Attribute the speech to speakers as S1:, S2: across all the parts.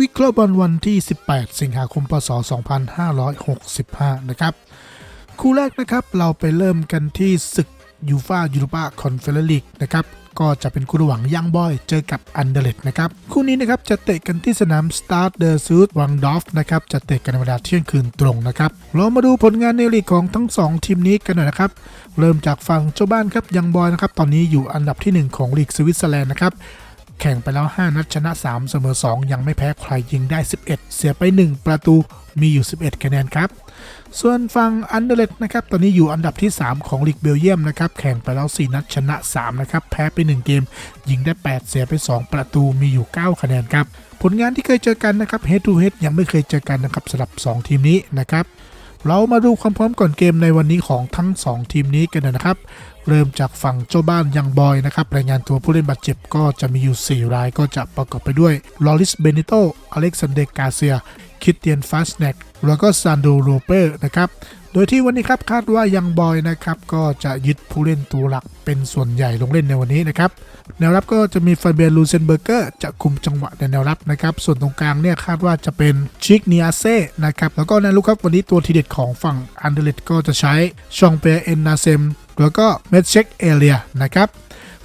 S1: วิเคราะห์บอลวันที่ 18 สิงหาคม พศ 2565 นะครับ คู่แรกนะครับเราไปเริ่มกันที่ศึกยูฟายูโรปาคอนเฟอเรนซ์ลีกนะครับก็จะเป็นคู่ระหว่างยังบอยเจอกับอันเดเลตนะครับ คู่นี้นะครับจะเตะกันที่สนามสตาร์เดอร์ซูดวังดอฟนะครับจะเตะกันในเวลาเที่ยงคืนตรงนะครับเรามาดูผลงานในลีกของทั้ง 2 ทีมนี้กันหน่อยนะครับเริ่มจากฝั่งเจ้าบ้านครับยังบอยนะครับตอนนี้อยู่อันดับทีหนึ่1 ของลีกสวิตเซอร์แลนด์นะครับ แข่งไปแล้ว 5 นัดชนะ 3 เสมอ 2 ยังไม่แพ้ใครยิงได้ 11 เสียไป 1 ประตูมีอยู่ 11 คะแนนครับ ส่วนฝั่งอันเดร์เลตนะครับ ตอนนี้อยู่อันดับที่ 3 ของลีกเบลเยียมนะครับ แข่งไปแล้ว 4 นัดชนะ 3 นะครับ แพ้ไป 1 เกม ยิงได้ 8 เสียไป 2 ประตูมีอยู่ 9 คะแนนครับ ผลงานที่เคยเจอกันนะครับ head to h e a ยังไม่เคยเจอกันนะครับสำหรับ 2 ทีมนี้นะครับ เรามาดูความพร้อมก่อนเกมในวันนี้ของทั้ง 2 ทีมนี้กันนะครับ เริ่มจากฝั่งเจ้าบ้านยังบอยนะครับ รายงานตัวผู้เล่นบาดเจ็บก็จะมีอยู่ 4 รายก็จะประกอบไปด้วยลอริสเบนิโตอเล็กซานเดกาเซีย คิตเตียนฟาสเนกแล้วก็ซานโดโรเปอร์นะครับ โดยที่วันนี้ครับคาดว่ายังบอยนะครับก็จะยึดผู้เล่นตัวหลักเป็นส่วนใหญ่ลงเล่นในวันนี้นะครับแนวรับก็จะมีฟาเบียนลูเซนเบอร์เกอร์จะคุมจังหวะในแนวรับนะครับส่วนตรงกลางเนี่ยคาดว่าจะเป็นชิกเนียเซ่นะครับแล้วก็ในลูกครับวันนี้ตัวทีเด็ดของฝั่งอันเดเลตก็จะใช้ชองเปเอนนาเซมแล้วก็เมดเชคเอเลียนะครับ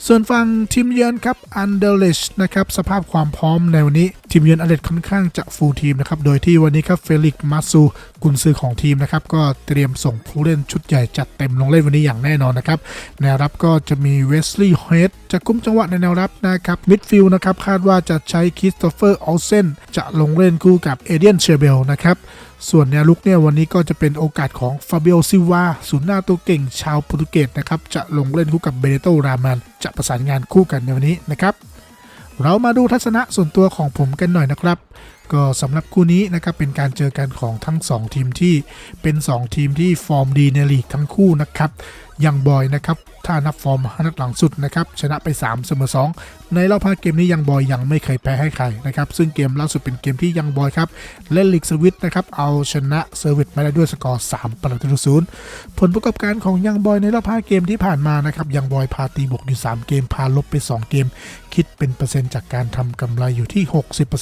S1: ส่วนฝั่งทีมเยือนครับอันเดอร์เลชนะครับสภาพความพร้อมในวันนี้ ทีมเยือนอันเดค่อนข้างจะฟูลทีมนะครับ โดยที่วันนี้ครับเฟลิกมาซูกุนซือของทีมนะครับ ก็เตรียมส่งผู้เล่นชุดใหญ่จัดเต็มลงเล่นวันนี้อย่างแน่นอนนะครับแนวรับก็จะมีเวสลีย์เฮดจะกุ้มจังหวะในแนวรับนะครับมิดฟิลด์นะครับคาดว่าจะใช้คริสโตเฟอร์ออลเซนจะลงเล่นคู่กับเอเดียนเชเบลนะครับ ส่วนแนวลุกเนี่ยวันนี้ก็จะเป็นโอกาสของฟาเบ o ซิวาศูนย์หน้าตัวเก่งชาวโปรตุเกสนะครับ จะลงเล่นคู่กับเบเนโตรามัน จะประสานงานคู่กันในวันนี้นะครับ เรามาดูทัศนะส่วนตัวของผมกันหน่อยนะครับ ก็สำหรับคู่นี้นะครับเป็นการเจอกันของทั้ง 2 ทีมที่เป็น 2 ทีมที่ฟอร์มดีในลีกทั้งคู่นะครับยังบอยนะครับถ้านับฟอร์มนัดหลังสุดนะครับชนะไป 3 เสมอ 2 ในรอบ5เกมนี้ยังบอยยังไม่เคยแพ้ให้ใครนะครับซึ่งเกมล่าสุดเป็นเกมที่ยังบอยครับเล่นลีกสวิตนะครับเอาชนะเซอร์วิสมาได้ด้วยสกอร์ 3 ประตูศูนย์ผลประกอบการของยังบอยในรอบ5เกมที่ผ่านมานะครับยังบอยพาตีบวกอยู่ 3 เกมพาลบไป 2 เกม คิดเป็นเปอร์เซ็นต์จากการทำกำไรอยู่ที่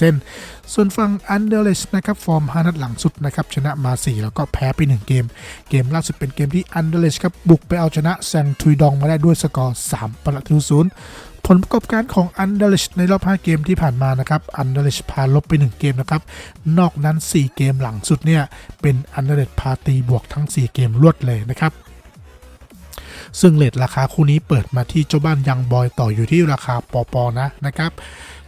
S1: 60%ส่วนฝั่งอันเดอร์เลชนะครับฟอร์ม 5 นัดหลังสุดนะครับชนะมา 4 แล้วก็แพ้ไป 1 เกม เกมล่าสุดเป็นเกมที่อันเดอร์เลชครับบุกไปเอาชนะแซงทุยดองมาได้ด้วยสกอร์ 3 ประตูศูนย์ผลประกอบการของอันเดอร์เลชในรอบ 5 เกมที่ผ่านมานะครับอันเดอร์เลชพาลบไป 1 เกมนะครับ นอกนั้น 4 เกมหลังสุดเนี่ยเป็นอันเดอร์เลชพาตีบวกทั้ง 4 เกมรวดเลยนะครับซึ่งเลทราคาคู่นี้เปิดมาที่เจ้าบ้านยังบอยต่ออยู่ที่ราคาปอปอนะนะครับ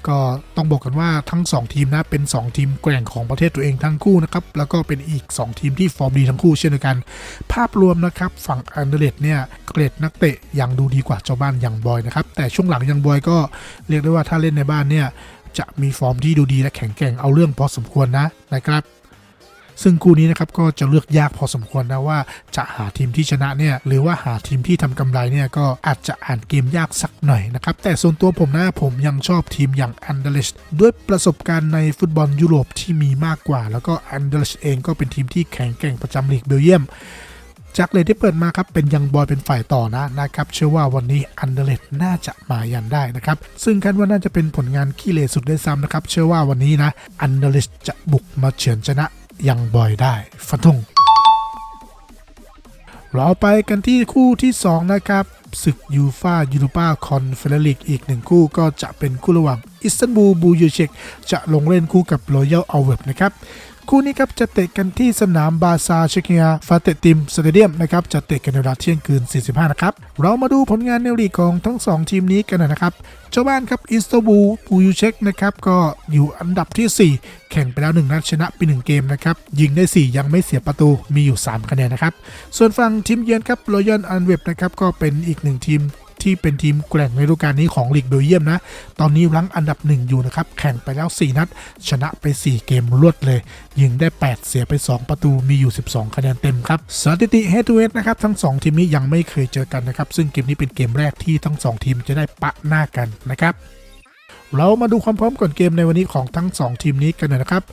S1: ก็ต้องบอกกันว่าทั้ง 2 ทีมนะเป็น 2 ทีมแกร่งของประเทศตัวเองทั้งคู่นะครับแล้วก็เป็นอีก 2 ทีมที่ฟอร์มดีทั้งคู่เช่นเดียวกัน ภาพรวมนะครับฝั่งอันเดเลตเนี่ยเกรดนักเตะยังดูดีกว่าเจ้าบ้านยังบอยนะครับแต่ช่วงหลังยังบอยก็เรียกได้ว่าถ้าเล่นในบ้านเนี่ยจะมีฟอร์มที่ดูดีและแข็งแกร่งเอาเรื่องพอสมควรนะนะครับ ซึ่งคู่นี้นะครับก็จะเลือกยากพอสมควรนะว่าจะหาทีมที่ชนะเนี่ยหรือว่าหาทีมที่ทำกำไรเนี่ยก็อาจจะอ่านเกมยากสักหน่อยนะครับแต่ส่วนตัวผมนะผมยังชอบทีมอย่างอันเดอร์เลชด้วยประสบการณ์ในฟุตบอลยุโรปที่มีมากกว่า แล้วก็อันเดอร์เลชเองก็เป็นทีมที่แข็งแกร่งประจำลีกเบลเยียมจากเลยที่เปิดมาครับเป็นยังบอยเป็นฝ่ายต่อนะนะครับเชื่อว่าวันนี้อันเดร์เลตน่าจะมายันได้นะครับซึ่งคาดว่าน่าจะเป็นผลงานขี้เลสุดด้ซ้ำนะครับเชื่อว่าวันนี้นะอันเดร์เลตจะบุกมาเฉือนชนะ ยังบอยได้ฟันธงเราไปกันที่คู่ที่ 2 นะครับศึกยูฟายูโรปาคอนเฟอเรนซ์ลีกอีกหนึ่งคู่ก็จะเป็นคู่ระหว่างอิสตันบูลบูยูเชกจะลงเล่นคู่กับรอยัลอัลเวบนะครับ คู่นี้ครับจะเตะกันที่สนามบาซาเชเคียฟาเตติมสเตเดียมนะครับจะเตะกันในเวลาเที่ยงคืน 45 นะครับ เรามาดูผลงานในลีกของทั้ง 2 ทีมนี้กันนะครับเจ้าบ้านครับอิสตันบูลปูยูเชกนะครับก็อยู่อันดับที่ 4 แข่งไปแล้ว 1 นัดชนะไป 1 เกมนะครับยิงได้ 4 ยังไม่เสียประตูมีอยู่ 3 คะแนนนะครับส่วนฝั่งทีมเยือนครับรอยัลอันเวบนะครับก็เป็นอีกหนึ่งทีม ที่เป็นทีมแกร่งในฤดูกาลนี้ของลีกเบลเยียมนะ ตอนนี้รั้งอันดับหนึ่งอยู่นะครับ แข่งไปแล้ว 4 นัด ชนะไป 4 เกมรวดเลย ยิงได้ 8 เสียไป 2 ประตูมีอยู่ 12 คะแนนเต็มครับสถิติ head to head นะครับทั้ง 2 ทีมนี้ยังไม่เคยเจอกันนะครับ ซึ่งเกมนี้เป็นเกมแรกที่ทั้ง 2 ทีมจะได้ปะหน้ากันนะครับเรามาดูความพร้อมก่อนเกมในวันนี้ของทั้ง 2 ทีมนี้กันหน่อยนะครับ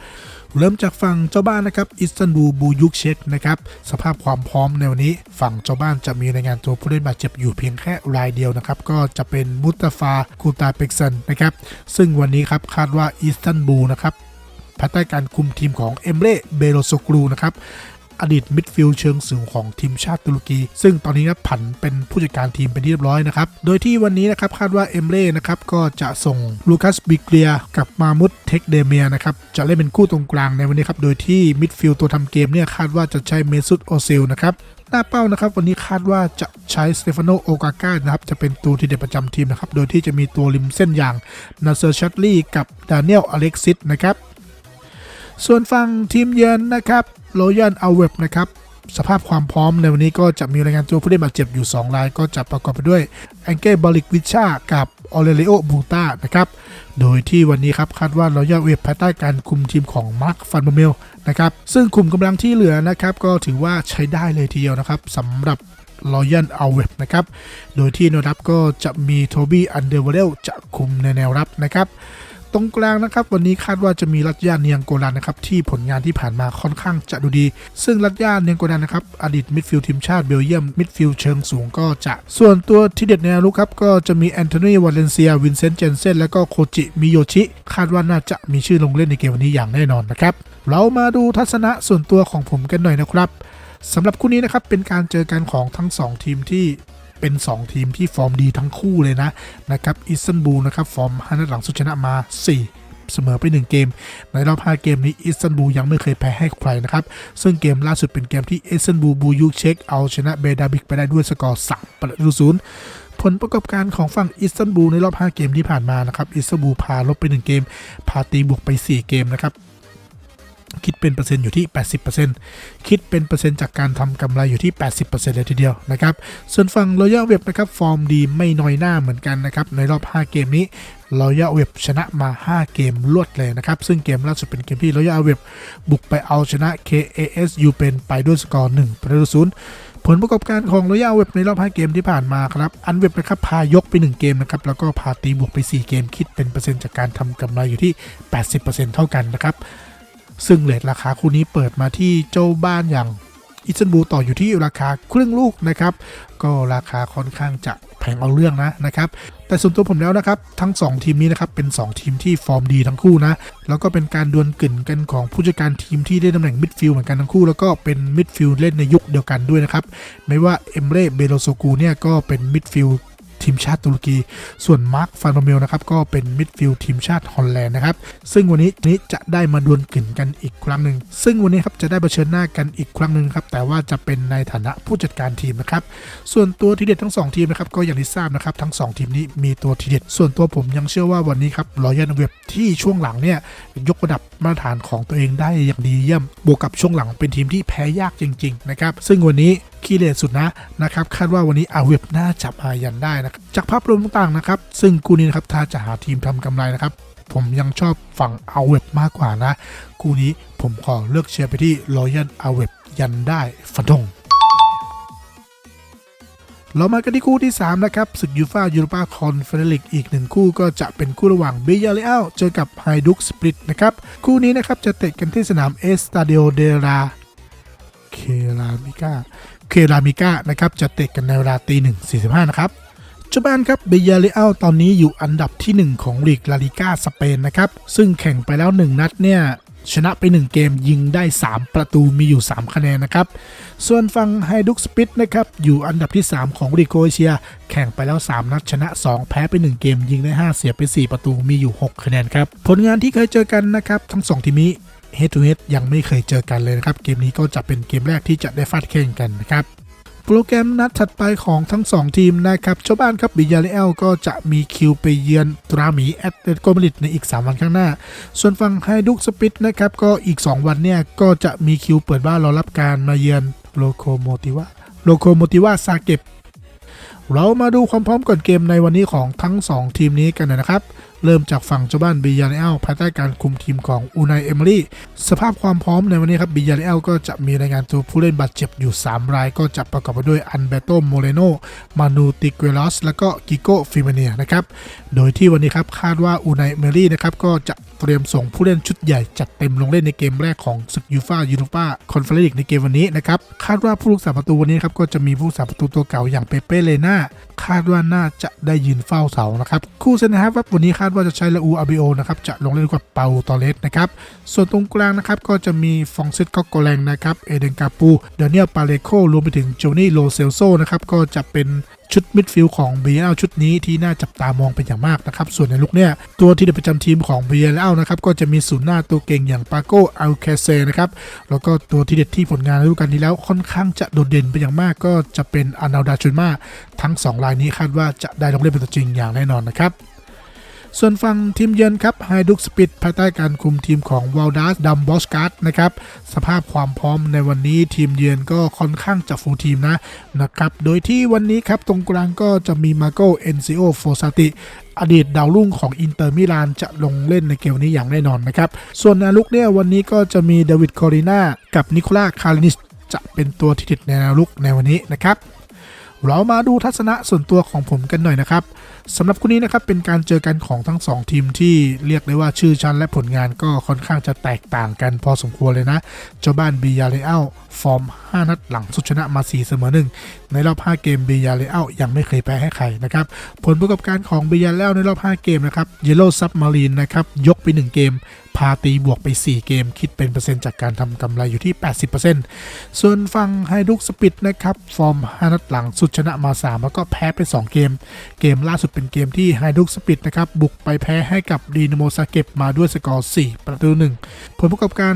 S1: เริ่มจากฝั่งเจ้าบ้านนะครับอิสตันบูลบูยุกเชกนะครับสภาพความพร้อมในวันนี้ ฝั่งเจ้าบ้านจะมีรายงานตัวผู้เล่นบาดเจ็บอยู่เพียงแค่รายเดียวนะครับก็จะเป็นมุตตาฟาคูตาเปกซันนะครับซึ่งวันนี้ครับคาดว่าอิสตันบูลนะครับภายใต้การคุมทีมของเอมเร่เบโรโซกรูนะครับ อดีตมิดฟิลด์เชิงสูงของทีมชาติตุรกี ซึ่งตอนนี้นะผันเป็นผู้จัดการทีมเป็นที่เรียบร้อยนะครับ โดยที่วันนี้นะครับคาดว่าเอมเร่นะครับก็จะส่งลูคัสบิเกลียกับมามุตเทคเดเมียนะครับจะเล่นเป็นคู่ตรงกลางในวันนี้ครับโดยที่มิดฟิลด์ตัวทำเกมเนี่ยคาดว่าจะใช้เมซุตโอซิลนะครับหน้าเป้านะครับวันนี้คาดว่าจะใช้สเตฟานโนโอกาก้านะครับจะเป็นตัวที่เด็ดประจำทีมนะครับโดยที่จะมีตัวริมเส้นอย่างนาเซอร์ชัตลี่กับดานิเอลอเล็กซิสนะครับ ส่วนฝั่งทีมเยือนนะครับโรยันเอาเว็บนะครับสภาพความพร้อมในวันนี้ก็จะมีรายงานตัวผู้เล่นบาดเจ็บอยู่ 2 ราย ก็จะประกอบไปด้วยแองเกลบอลิกวิชากับออเรลิโอบูตานะครับ โดยที่วันนี้ครับคาดว่าเรายาเวบภายใต้การคุมทีมของมาร์คฟันเบเมลนะครับ ซึ่งคุมกำลังที่เหลือนะครับ ก็ถือว่าใช้ได้เลยทีเดียวนะครับสำหรับรอยันเอาเว็บนะครับ โดยที่แนวรับก็จะมีโทบี้อันเดอร์เวลจะคุมในแนวรับนะครับ ตรงกลางนะครับวันนี้คาดว่าจะมีรัตยาเนียงโกลันนะครับที่ผลงานที่ผ่านมาค่อนข้างจะดูดี ซึ่งรัตยาเนียงโกลันนะครับอดีตมิดฟิลด์ทีมชาติเบลเยียมมิดฟิลด์เชิงสูงก็จะ ส่วนตัวที่เด็ดในแนวลุกครับก็จะมีแอนโทนีวาเลนเซียวินเซนต์เจนเซนและก็โคจิมิโยชิ คาดว่าน่าจะมีชื่อลงเล่นในเกมวันนี้อย่างแน่นอนนะครับเรามาดูทัศนะส่วนตัวของผมกันหน่อยนะครับสำหรับคู่นี้นะครับเป็นการเจอกันของทั้งสองทีมที่ เป็น 2 ทีมที่ฟอร์มดีทั้งคู่เลยนะนะครับอิสตันบูลนะครับฟอร์ม5นัดหลังสุดชนะมา 4เสมอไป 1 เกม ในรอบ 5 เกมนี้อิสตันบูลยังไม่เคยแพ้ให้ใครนะครับ ซึ่งเกมล่าสุดเป็นเกมที่อิสตันบูลบูยุกเช็คเอาชนะเบดาบิกไปได้ด้วยสกอร์ 3 ประตูศูนย์ผลประกอบการของฝั่งอิสตันบูลในรอบ 5 เกมที่ผ่านมานะครับอิสตันบูลพาลบไป 1 เกม พาตีบวกไป 4 เกมนะครับ คิดเป็นเปอร์เซ็นต์อยู่ที่ 80%คิดเป็นเปอร์เซ็นต์จากการทำกำไรอยู่ที่ 80%เลยทีเดียวนะครับ ส่วนฝั่ง Royal Web นะครับ ฟอร์มดีไม่น้อยหน้าเหมือนกันนะครับ ในรอบ 5 เกมนี้ Royal Web ชนะมา 5 เกมรวดเลยนะครับ ซึ่งเกมล่าสุดเป็นเกมที่ Royal Web บุกไปเอาชนะ KASU เป็นไปด้วยสกอร์1ประตูศูนย์ผลประกอบการของ Royal Web ในรอบ 5 เกมที่ผ่านมาครับ อันเว็บนะครับพายกไป 1 เกมนะครับ แล้วก็พาตีบวกไป 4 เกมคิดเป็นเปอร์เซ็นต์จากการทำกำไรอยู่ที่ 80%เท่ากันนะครับ ซึ่งเลทราคาคู่นี้เปิดมาที่เจ้าบ้านอย่างอิสตันบูลต่ออยู่ที่ราคาครึ่งลูกนะครับ ก็ราคาค่อนข้างจะแพงเอาเรื่องนะนะครับ แต่ส่วนตัวผมแล้วนะครับ ทั้ง 2 ทีมนี้นะครับ เป็น 2 ทีมที่ฟอร์มดีทั้งคู่นะ แล้วก็เป็นการดวลกึ่นกันของผู้จัดการทีมที่ได้ตำแหน่งมิดฟิลด์เหมือนกันทั้งคู่ แล้วก็เป็นมิดฟิลด์เล่นในยุคเดียวกันด้วยนะครับ ไม่ว่าเอมเร่เบโลโซกูเนี่ยก็เป็นมิดฟิลด์ ทีมชาติตุรกี ส่วนมาร์คฟานโรเมลนะครับก็เป็นมิดฟิลด์ทีมชาติฮอลแลนด์นะครับซึ่งวันนี้นี้จะได้มาดวลกึ่นกันอีกครั้งหนึ่งซึ่งวันนี้ครับจะได้เผชิญหน้ากันอีกครั้งหนึ่งครับแต่ว่าจะเป็นในฐานะผู้จัดการทีมนะครับส่วนตัวทีเด็ดทั้ง 2 ทีมนะครับก็อย่างที่ทราบนะครับทั้ง 2 ทีมนี้มีตัวทีเด็ด ส่วนตัวผมยังเชื่อว่าวันนี้ครับรอยันเว็บที่ช่วงหลังเนี่ยยกระดับมาตรฐานของตัวเองได้อย่างดีเยี่ยม บวกกับช่วงหลังเป็นทีมที่แพ้ยากจริง ๆ นะครับ ซึ่งวันนี้ คีเลสสุดนะนะครับคาดว่าวันนี้อาเว็บน่าจับอายันได้นะครับจากภาพรวมต่างๆนะครับซึ่งคู่นี้นะครับถ้าจะหาทีมทำกำไรนะครับผมยังชอบฝั่งอาเว็บมากกว่านะคู่นี้ผมขอเลือกเชียร์ไปที่รอยันเอาเว็บยันได้ฟันธงเรามากันที่คู่ที่ 3 นะครับศึกยูฟายูโรปาคอนเฟเดริกอีกหนึ่งคู่ก็จะเป็นคู่ระหว่างเบยาเลอัลเจอกับไฮดุกสปริตนะครับ คู่นี้นะครับจะเตะกันที่สนามเอสตาเดโอเดราเครามิก้า เครามิกานะครับจะเตะกันในเวลาตีหนึ่งสี่สิบห้านะครับเจ้าบ้านครับเบียาเลอัลตอนนี้อยู่อันดับที่ 1 ของลีกลาลิก้าสเปนนะครับ ซึ่งแข่งไปแล้ว 1 นัดเนี่ย ชนะไป 1 เกมยิงได้ 3 ประตูมีอยู่ 3 คะแนนนะครับ ส่วนฝั่งไฮดุกสปิตนะครับ อยู่อันดับที่ 3 ของลีกโครเอเชีย แข่งไปแล้ว 3 นัดชนะ 2 แพ้ไป 1 เกมยิงได้ 5 เสียไป 4 ประตูมีอยู่ 6 คะแนนครับ ผลงานที่เคยเจอกันนะครับ ทั้ง 2 ทีมนี้ head to head ยังไม่เคยเจอกันเลยนะครับ เกมนี้ก็จะเป็นเกมแรกที่จะได้ฟาดแข่งกันนะครับโปรแกรมนัดถัดไปของทั้ง 2 ทีมนะครับเจ้าบ้านครับบิยาเลลก็จะมีคิวไปเยือนตราหมีแอตเลติโกมาดริดในอีก 3 วันข้างหน้า ส่วนฝั่งไฮดุกสปิตนะครับก็อีก 2 วันเนี่ยก็จะมีคิวเปิดบ้านรอรับการมาเยือนโลโคโมติวาโลโคโมติวาซาเก็บเรามาดูความพร้อมก่อนเกมในวันนี้ของทั้ง 2 ทีมนี้กันนะครับ เริ่มจากฝั่งเจ้าบ้านบิยาเลลภายใต้การคุมทีมของอูนายเอมอรี่สภาพความพร้อมในวันนี้ครับบิยาเลลก็จะมีรายงานตัวผู้เล่นบาดเจ็บอยู่ 3 ราย ก็จะประกอบไปด้วยอันเบโตโมเรโนมานูติเกลอสแล้วก็กิโกฟิเมเนียนะครับโดยที่วันนี้ครับคาดว่าอูนายเอมอรี่นะครับก็จะเตรียมส่งผู้เล่นชุดใหญ่จัดเต็มลงเล่นในเกมแรกของศึกยูฟายูโรปาคอนเฟอเรนซ์ในเกมวันนี้นะครับคาดว่าผู้รักษาประตูวันนี้ครับก็จะมีผู้รักษาประตูตัวเก่าอย่างเปเป้เลน่าคาดว่าน่าจะได้ยืนเฝ้าเสานะครับคู่เซนนะครับวันนี้คาดว่าจะใช้ลาอูอาบิโอนะครับจะลงเล่นกับเปาตอเลสนะครับส่วนตรงกลางนะครับก็จะมีฟองเซตก็โกแลงนะครับเอเดนกาปูเดเนียลปาเลโครวมไปถึงโจนี่โลเซลโซนะครับก็จะเป็นชุดมิดฟิลด์ของ b บ l ชุดนี้ที่น่าจับตามองเป็นอย่างมากนะครับ ส่วนในลุกเนี่ย ตัวที่เด่นประจำทีมของ b บ l นะครับ ก็จะมีศูนย์หน้าตัวเก่งอย่างปาโกอัลเคเซนะครับ แล้วก็ตัวที่เด็ดที่ผลงานฤดูกาลที่แล้วค่อนข้างจะโดดเด่นเป็นอย่างมากก็จะเป็นอานาลดาชุนมาทั้ง 2 รายนี้คาดว่าจะได้ลงเล่นเป็นตัวจริงอย่างแน่นอนนะครับ ส่วนฝั่งทีมเยือนครับไฮดุกสปิดภายใต้การคุมทีมของวอลดัสดัมบอสการ์ดนะครับสภาพความพร้อมในวันนี้ทีมเยือนก็ค่อนข้างจะฟูลทีมนะนะครับโดยที่วันนี้ครับตรงกลางก็จะมีมาโกเอนซิโอโฟซาติอดีตดาวรุ่งของอินเตอร์มิลานจะลงเล่นในเกมนี้อย่างแน่นอนนะครับ ส่วนนาลุกเนี่ยวันนี้ก็จะมีเดวิดคอริน่ากับนิโคลาคารินิสจะเป็นตัวที่ติดในนาลุกในวันนี้นะครับ เรามาดูทัศนะส่วนตัวของผมกันหน่อยนะครับสำหรับคู่นี้นะครับเป็นการเจอกันของทั้ง 2 ทีมที่เรียกได้ว่าชื่อชั้นและผลงานก็ค่อนข้างจะแตกต่างกันพอสมควรเลยนะ เจ้าบ้านบียาเลอัลฟอร์ม 5 นัดหลังสุดชนะมา 4 เสมอ1ในรอบ 5 เกมบียาเลอัลยังไม่เคยแพ้ให้ใครนะครับผลประกอบการของบียาเลอัลในรอบ 5 เกมนะครับเยลโล่ซับมารีนนะครับยกไป 1 เกมาตีบวกไป 4 เกม คิดเป็นเปอร์เซ็นต์จากการทำกำไรอยู่ที่ 80%ส่วนฝั่งไฮดุกสปิดนะครับ ฟอร์ม5นัดหลังสุดชนะมา 3 แล้วก็แพ้ไป 2 เกม เกมล่าสุดเป็นเกมที่ไฮดุกสปิดนะครับบุกไปแพ้ให้กับดีนโมซาเก็บมาด้วยสกอร์ 4 ประตู 1 ผลประกอบการ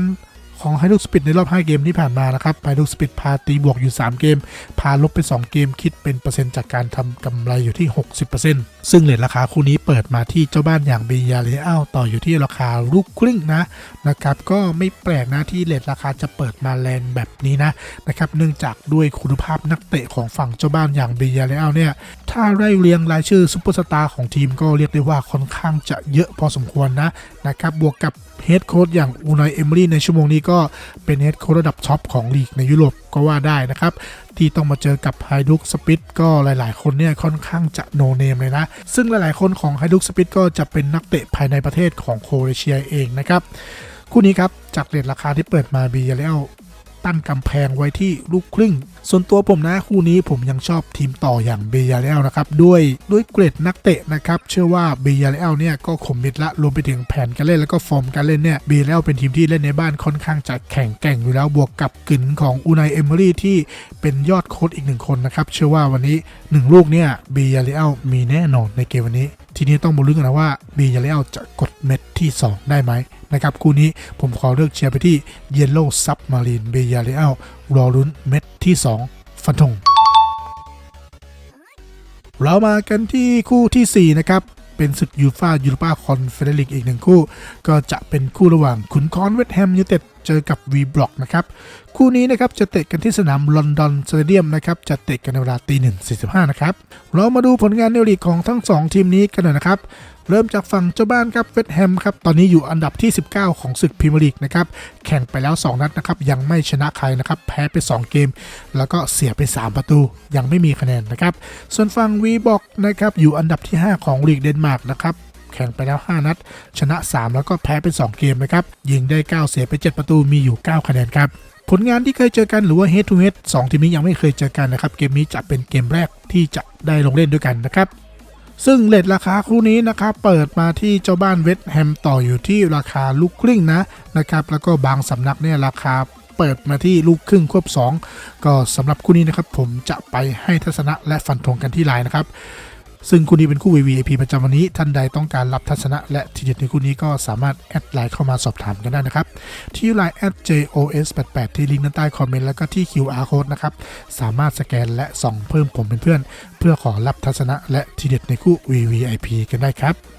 S1: ของไฮดุกสปิดในรอบ 5 เกมที่ผ่านมานะครับไฮดุกสปิดพาตีบวกอยู่ 3 เกม พาลบไป 2 เกมคิดเป็นเปอร์เซ็นต์จากการทำกำไรอยู่ที่ 60%ซึ่งเลทราคาคู่นี้เปิดมาที่เจ้าบ้านอย่างบียาเลอัลต่ออยู่ที่ราคาลูกครึ่งนะนะครับก็ไม่แปลกนะที่เลทราคาจะเปิดมาแรงแบบนี้นะนะครับเนื่องจากด้วยคุณภาพนักเตะของฝั่งเจ้าบ้านอย่างบียาเลอัลเนี่ยถ้าไล่เรียงรายชื่อซุปเปอร์สตาร์ของทีมก็เรียกได้ว่าค่อนข้างจะเยอะพอสมควรนะนะครับบวกกับเฮดโค้ชอย่างอูนายเอมรี่ในชั่วโมงนี้ก็เป็นเฮดโค้ชระดับช็อปของลีกในยุโรปก็ว่าได้นะครับ ที่ต้องมาเจอกับไฮดุกสปิดก็หลาย ๆ คนเนี่ยค่อนข้างจะโนเนมเลยนะ ซึ่งหลาย ๆ คนของไฮดุกสปิดก็จะเป็นนักเตะภายในประเทศของโครเอเชียเองนะครับ คู่นี้ครับจากเรทราคาที่เปิดมาบีเลล ตั้งกำแพงไว้ที่ลูกครึ่ง ส่วนตัวผมนะคู่นี้ผมยังชอบทีมต่ออย่างเบียาเลลนะครับด้วยด้วยเกรดนักเตะนะครับเชื่อว่าเบียาเลลเนี่ยก็ขมมิดละรวมไปถึงแผนการเล่นแล้วก็ฟอร์มการเล่นเนี่ยเบียาเลลเป็นทีมที่เล่นในบ้านค่อนข้างจะแข็งแกร่งอยู่แล้วบวกกับกลิ่นของอูนายเอม r รี่ที่เป็นยอดโค้ชอีกหนึ่งคนนะครับเชื่อว่าวันนี้หนึ่งลูกเนี่ยเบียาเลลมีแน่นอนในเกมวันนี้ ทีนี้ต้องมาลุ้นกันนะว่าเบียาเลลจะกดเม็ดที่ 2 ได้ไหม นะครับคู่นี้ผมขอเลือกเชียร์ไปที่เยลโล่ซับมารีนเบียาเลลรอลุ้นเม็ดที่ 2 ฟันธงเรามากันที่คู่ทีสี่ 4 นะครับ เป็นศึกยูฟายูโรปาคอนเฟเดริกอีกหนึ่งคู่ ก็จะเป็นคู่ระหว่างขุนคอนเวสต์แฮมยูเต็ดเจอกับวีบล็อกนะครับ คู่นี้นะครับจะเตะกันที่สนามลอนดอนสเตเดียมนะครับจะเตะกันในเวลาตีหนึ่งสี่สิบห้านะครับ เรามาดูผลงานในลีกของทั้ง 2 ทีมนี้กันหน่อยนะครับ เริ่มจากฝั่งเจ้าบ้านครับเวสต์แฮมครับตอนนี้อยู่อันดับที่ 19 ของศึกพรีเมียร์ลีกนะครับแข่งไปแล้ว 2 นัดนะครับยังไม่ชนะใครนะครับแพ้ไป 2 เกม แล้วก็เสียไป 3 ประตูยังไม่มีคะแนนนะครับส่วนฝั่งวีบอกนะครับอยู่อันดับที่ 5 ของลีกเดนมาร์กนะครับแข่งไปแล้ว 5 นัด ชนะ 3 แล้วก็แพ้ไป2เกมนะครับ ยิงได้ 9 เสียไป 7 ประตู มีอยู่ 9 คะแนนครับ ผลงานที่เคยเจอกันหรือว่า head to head 2 ทีมนี้ยังไม่เคยเจอกันนะครับ เกมนี้จะเป็นเกมแรกที่จะได้ลงเล่นด้วยกันนะครับ ซึ่งเลทราคาคู่นี้นะครับเปิดมาที่เจ้าบ้านเวสต์แฮมต่ออยู่ที่ราคาลูกครึ่งนะนะครับแล้วก็บางสำนักเนี่ยราคาเปิดมาที่ลูกครึ่งควบ 2 ก็สำหรับคู่นี้นะครับผมจะไปให้ทัศนะและฟันธงกันที่ไลน์นะครับ ซึ่งคู่นี้เป็นคู่ VVIP ประจำวันนี้ ท่านใดต้องการรับทัศนะและทีเด็ดในคู่นี้ก็สามารถแอดไลน์เข้ามาสอบถามกันได้นะครับ ที่ไลน์ @jos88 ที่ลิงก์ด้านใต้คอมเมนต์แล้วก็ที่ QR code นะครับ สามารถสแกนและส่องเพิ่มผมเป็นเพื่อน เพื่อขอรับทัศนะและทีเด็ดในคู่ VVIP กันได้ครับ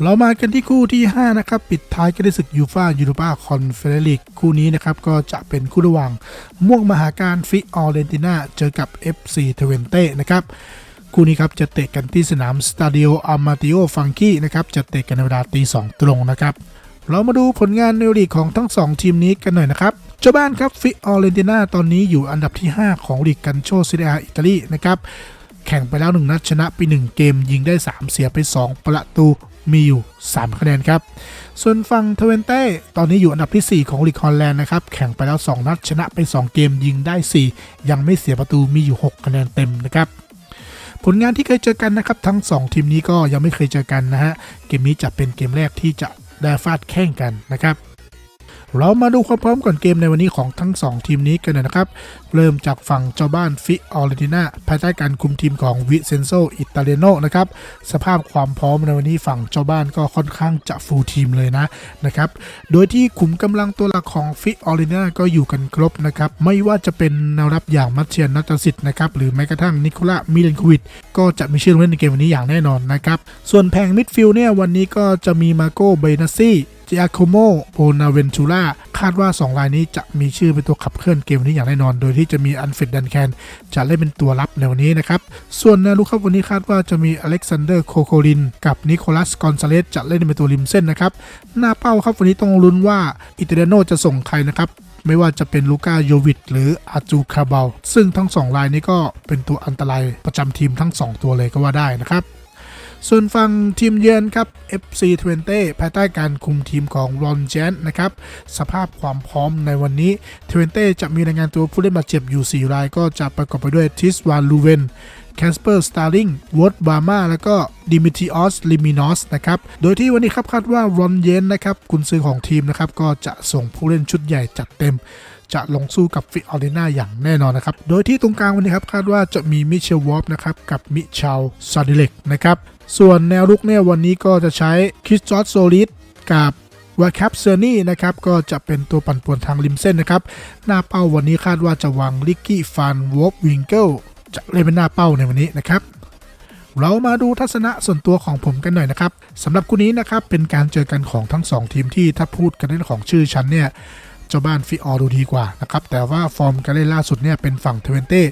S1: เรามากันที่คู่ที่ 5 นะครับ ปิดท้ายกันด้วยศึกยูฟายูโรปาคอนเฟเดริกคู่นี้นะครับ ก็จะเป็นคู่ระหว่าง ม่วงมหาการฟิออเรนตินาเจอกับ FC เทเวนเต้นะครับคู่นี้ครับจะเตะกันที่สนามสตาดิโออามาติโอฟังกี้นะครับจะเตะกันในเวลาตีสองตรงนะครับเรามาดูผลงานในลีกของทั้ง 2 ทีมนี้กันหน่อยนะครับเจ้าบ้านครับฟิออเรนตินาตอนนี้อยู่อันดับที่ 5 ของลีกกันโชซิเดอาอิตาลีนะครับแข่งไปแล้ว 1 นัดชนะไป 1 เกมยิงได้ 3 เสียไป 2 ประตู มีอยู่ 3 คะแนนครับ ส่วนฝั่งเทเวนเต้ตอนนี้อยู่อันดับที่ 4 ของลีกฮอลแลนด์นะครับ แข่งไปแล้ว 2 นัดชนะไป 2 เกมยิงได้ 4 ยังไม่เสียประตูมีอยู่ 6 คะแนนเต็มนะครับผลงานที่เคยเจอกันนะครับ ทั้ง 2 ทีมนี้ก็ยังไม่เคยเจอกันนะฮะ เกมนี้จะเป็นเกมแรกที่จะได้ฟาดแข่งกันนะครับ เรามาดูความพร้อมก่อนเกมในวันนี้ของทั้ง 2 ทีมนี้กันนะครับ เริ่มจากฝั่งเจ้าบ้านฟิออเรตินาภายใต้การคุมทีมของวิเซนโซอิตาเลโนนะครับ สภาพความพร้อมในวันนี้ฝั่งเจ้าบ้านก็ค่อนข้างจะฟูลทีมเลยนะนะครับ โดยที่ขุมกำลังตัวหลักของฟิออเรตินาก็อยู่กันครบนะครับ ไม่ว่าจะเป็นแนวรับอย่างมัตเชียนนัตสิทธิ์นะครับ หรือแม้กระทั่งนิโคล่ามิเลนควิดก็จะมีชื่อเล่นในเกมวันนี้อย่างแน่นอนนะครับ ส่วนแผงมิดฟิลด์เนี่ยวันนี้ก็จะมีมาโกเบนัสซี่ จิอาโคโมโบนาเวนตูล่าคาดว่า 2 รายนี้จะมีชื่อเป็นตัวขับเคลื่อนเกมวันนี้อย่างแน่นอน โดยที่จะมีอันเฟดดันแคนจะเล่นเป็นตัวรับในวันนี้นะครับ ส่วนแนวลุกครับวันนี้คาดว่าจะมีอเล็กซานเดอร์โคโคลิน กับนิโคลัสกอนซาเลสจะเล่นเป็นตัวริมเส้นนะครับ หน้าเป้าครับวันนี้ต้องลุ้นว่าอิตาเลียโนจะส่งใครนะครับไม่ว่าจะเป็นลูก้าโยวิดหรืออาจูคาเบลซึ่งทั้งสองรายนี้ก็เป็นตัวอันตรายประจำทีมทั้ง 2 ตัวเลยก็ว่าได้นะครับ ส่วนฝั่งทีมเยือนครับ FC 20ภายใต้การคุมทีมของรอนเจนนะครับ สภาพความพร้อมในวันนี้20จะมีรายงานตัวผู้เล่นบาดเจ็บอยู่ 4 ราย ก็จะประกอบไปด้วยทิสวานลูเวนแคสเปอร์สตาร์ลิงวอตบามาแล้วก็ดิมิทิออสลิมินอสนะครับ โดยที่วันนี้ครับคาดว่ารอนเยนนะครับกุนซือของทีมนะครับ ก็จะส่งผู้เล่นชุดใหญ่จัดเต็ม จะลงสู้กับฟิออเรนาอย่างแน่นอนนะครับ โดยที่ตรงกลางวันนี้ครับคาดว่าจะมีมิเชลวอฟนะครับ กับมิชาลซาดิเล็กนะครับ ส่วนแนวรุกเนี่ยวันนี้ก็จะใช้คริสจอร์ดโซลิดกับวาแคปเซอร์นี่นะครับก็จะเป็นตัวปั่นป่วนทางริมเส้นนะครับ หน้าเป้าวันนี้คาดว่าจะวางลิกกี้ฟานวอฟวิงเกิลจะเล่นเป็นหน้าเป้าในวันนี้นะครับ เรามาดูทัศนะส่วนตัวของผมกันหน่อยนะครับสำหรับคู่นี้นะครับเป็นการเจอกันของทั้ง 2 ทีมที่ถ้าพูดกันในเรื่องของชื่อชั้นเนี่ยเจ้าบ้านฟิออร์ดูดีกว่านะครับแต่ว่าฟอร์มการเล่นล่าสุดเนี่ยเป็นฝั่งเทเวนเต้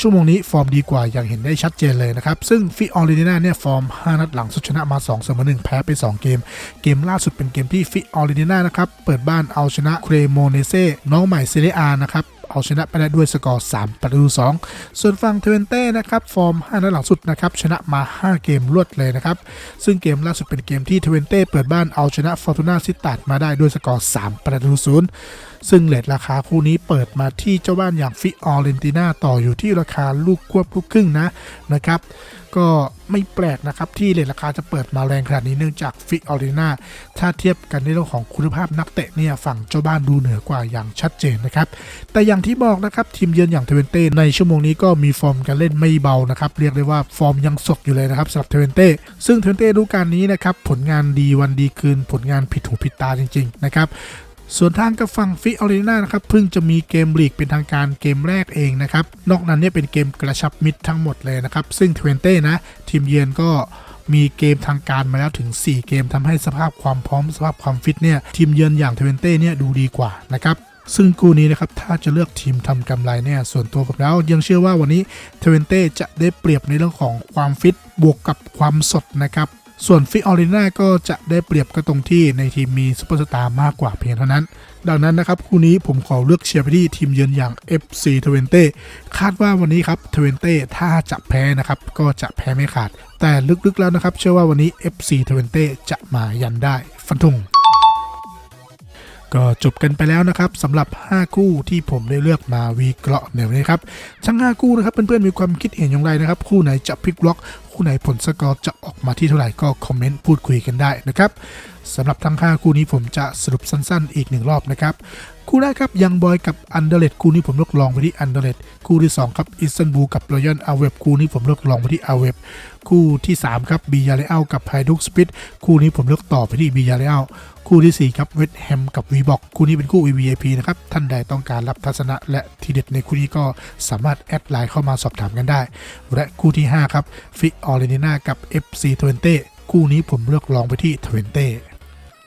S1: ชั่วโมงนี้ฟอร์มดีกว่าอย่างเห็นได้ชัดเจนเลยนะครับ ซึ่งฟิออร์เรตินาเนี่ยฟอร์ม 5 นัดหลังสุดชนะมา2เสมอ1แพ้ไป 2 เกม เกมล่าสุดเป็นเกมที่ฟิออร์เรตินานะครับ เปิดบ้านเอาชนะเครโมเนเซ่น้องใหม่เซเรียนะครับเอาชนะไปได้ด้วยสกอร์ 3 ประตู 2 ส่วนฝั่งเทเวนเต้นะครับ ฟอร์ม 5 นัดหลังสุดนะครับ ชนะมา 5 เกมรวดเลยนะครับ ซึ่งเกมล่าสุดเป็นเกมที่เทเวนเต้เปิดบ้านเอาชนะฟอร์ตูนาซิตัดมาได้ด้วยสกอร์ 3 ประตูศูนย์ ซึ่งเลทราคาคู่นี้เปิดมาที่เจ้าบ้านอย่างฟิออเรนตินาต่ออยู่ที่ราคาลูกควบลูกครึ่งนะนะครับ ก็ไม่แปลกนะครับที่เลทราคาจะเปิดมาแรงขนาดนี้เนื่องจากฟิออเรนตินาถ้าเทียบกันในเรื่องของคุณภาพนักเตะเนี่ยฝั่งเจ้าบ้านดูเหนือกว่าอย่างชัดเจนนะครับ แต่อย่างที่บอกนะครับทีมเยือนอย่างเทเวนเต้ในชั่วโมงนี้ก็มีฟอร์มการเล่นไม่เบานะครับเรียกได้ว่าฟอร์มยังสดอยู่เลยนะครับสำหรับเทเวนเต้ซึ่งเทเวนเต้ฤดูกาลนี้นะครับผลงานดีวันดีคืนผลงานผิดหูผิดตาจริงๆนะครับ ส่วนทางกับฝั่งฟิออเรนานะครับเพิ่งจะมีเกมลีกเป็นทางการเกมแรกเองนะครับ นอกนั้นเนี่ยเป็นเกมกระชับมิตรทั้งหมดเลยนะครับ ซึ่งเทเวนเต้นะ ทีมเยือนก็มีเกมทางการมาแล้วถึง 4 เกมทำให้สภาพความพร้อมสภาพความฟิตเนี่ยทีมเยือนอย่างเทเวนเต้เนี่ยดูดีกว่านะครับซึ่งกูนี้นะครับถ้าจะเลือกทีมทำกำไรเนี่ยส่วนตัวผมแล้วยังเชื่อว่าวันนี้เทเวนเต้จะได้เปรียบในเรื่องของความฟิตบวกกับความสดนะครับ ส่วนฟิออริน่าก็จะได้เปรียบก็ตรงที่ในทีมมีซูเปอร์สตาร์มากกว่าเพียงเท่านั้น ดังนั้นนะครับ คู่นี้ผมขอเลือกเชียร์ไปที่ทีมเยือนอย่าง FC 20คาดว่าวันนี้ครับ20ถ้าจะแพ้นะครับ ก็จะแพ้ไม่ขาด แต่ลึกๆแล้วนะครับ เชื่อว่าวันนี้ FC 20จะมายันได้ ฟันธงก็จบกันไปแล้วนะครับสำหรับ 5 คู่ที่ผมได้เลือกมาวีเกราะในวันนี้ครับทั้ง 5 คู่นะครับเพื่อนๆมีความคิดเห็นอย่างไรนะครับ คู่ไหนจะพลิกล็อก คู่ไหนผลสกอร์จะออกมาที่เท่าไหร่ก็คอมเมนต์พูดคุยกันได้นะครับสำหรับทั้ง 5 คู่นี้ผมจะสรุปสั้นๆ อีกหนึ่งรอบนะครับคู่แรกครับยังบอยกับอันเดอร์เลตคู่นี้ผมเลือกลองไปที่อันเดอร์เลตคู่ที่ 2 ครับอิสตันบูลกับรอยัลอาเวบคู่นี้ผมเลือกลองไปที่อาเวบคู่ที่ 3 ครับบียาเลอัลกับไฮดุกสปิดคู่นี้ผมเลือกต่อไปที่บียาเลอัล คู่ที่ 4 ครับเวสต์แฮมกับวีบอกคู่นี้เป็นคู่ VVIP นะครับ ท่านใดต้องการรับทัศนะและทีเด็ดในคู่นี้ก็สามารถแอดไลน์เข้ามาสอบถามกันได้ และคู่ที่ 5 ครับฟิออเรนิน่ากับ FC 20คู่นี้ผมเลือกลองไปที่20